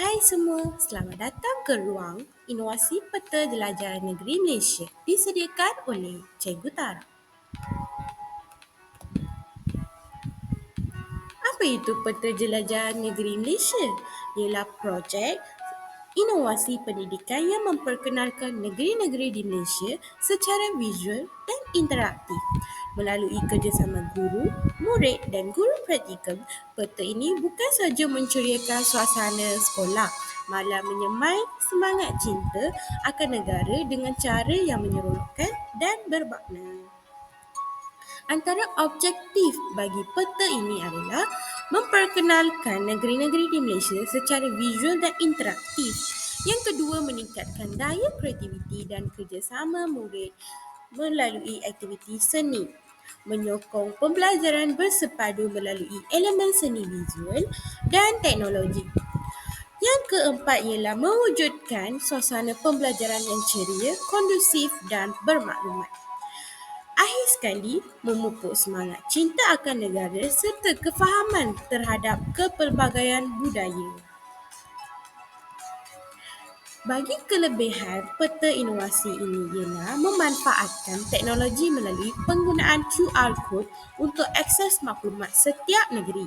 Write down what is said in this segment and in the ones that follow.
Hai semua, selamat datang ke ruang Inovasi Peta Jelajah Negeri Malaysia disediakan oleh Cikgu Tara. Apa itu Peta Jelajah Negeri Malaysia? Ialah projek inovasi pendidikan yang memperkenalkan negeri-negeri di Malaysia secara visual dan interaktif. Melalui kerjasama guru, murid dan guru praktikal, peta ini bukan sahaja menceriakan suasana sekolah, malah menyemai semangat cinta akan negara dengan cara yang menyeronokkan dan bermakna. Antara objektif bagi peta ini adalah memperkenalkan negeri-negeri di Malaysia secara visual dan interaktif. Yang kedua, meningkatkan daya kreativiti dan kerjasama murid melalui aktiviti seni. Menyokong pembelajaran bersepadu melalui elemen seni visual dan teknologi. Yang keempat ialah mewujudkan suasana pembelajaran yang ceria, kondusif dan bermaklumat. Akhir sekali, memupuk semangat cinta akan negara serta kefahaman terhadap kepelbagaian budaya. Bagi kelebihan peta inovasi ini ialah memanfaatkan teknologi melalui penggunaan QR code untuk akses maklumat setiap negeri,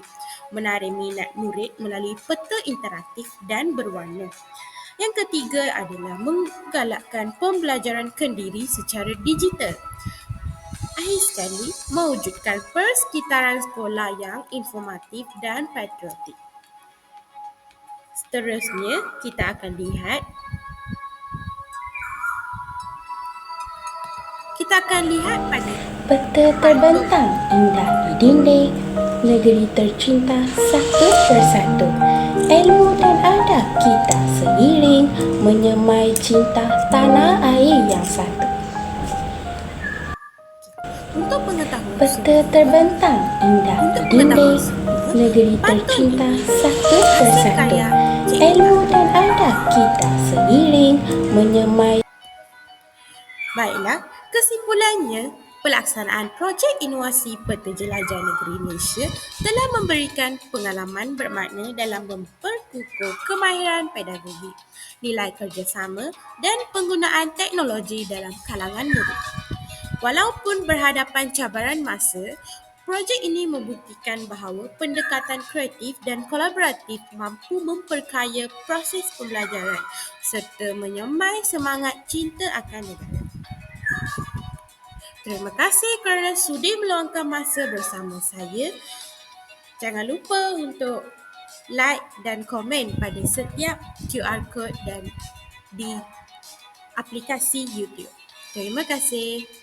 menarik minat murid melalui peta interaktif dan berwarna. Yang ketiga adalah menggalakkan pembelajaran kendiri secara digital akhir sekali mewujudkan persekitaran sekolah yang informatif dan patriotik. Seterusnya, kita akan lihat. Kita akan lihat pada Peta terbentang indah di dinding Negeri tercinta satu persatu. Ilmu dan adab kita seiring Menyemai cinta tanah air yang satu. Untuk pengetahuan Peta terbentang indah di dinding Negeri tercinta satu persatu kita seiring Menyemai Baiklah, kesimpulannya, pelaksanaan projek inovasi Peta Jelajah Negeri Malaysia telah memberikan pengalaman bermakna dalam memperkukuh kemahiran pedagogi, nilai kerjasama dan penggunaan teknologi dalam kalangan murid. Walaupun berhadapan cabaran masa, projek ini membuktikan bahawa pendekatan kreatif dan kolaboratif mampu memperkaya proses pembelajaran serta menyemai semangat cinta akan negara. Terima kasih kerana sudi meluangkan masa bersama saya. Jangan lupa untuk like dan komen pada setiap QR code dan di aplikasi YouTube. Terima kasih.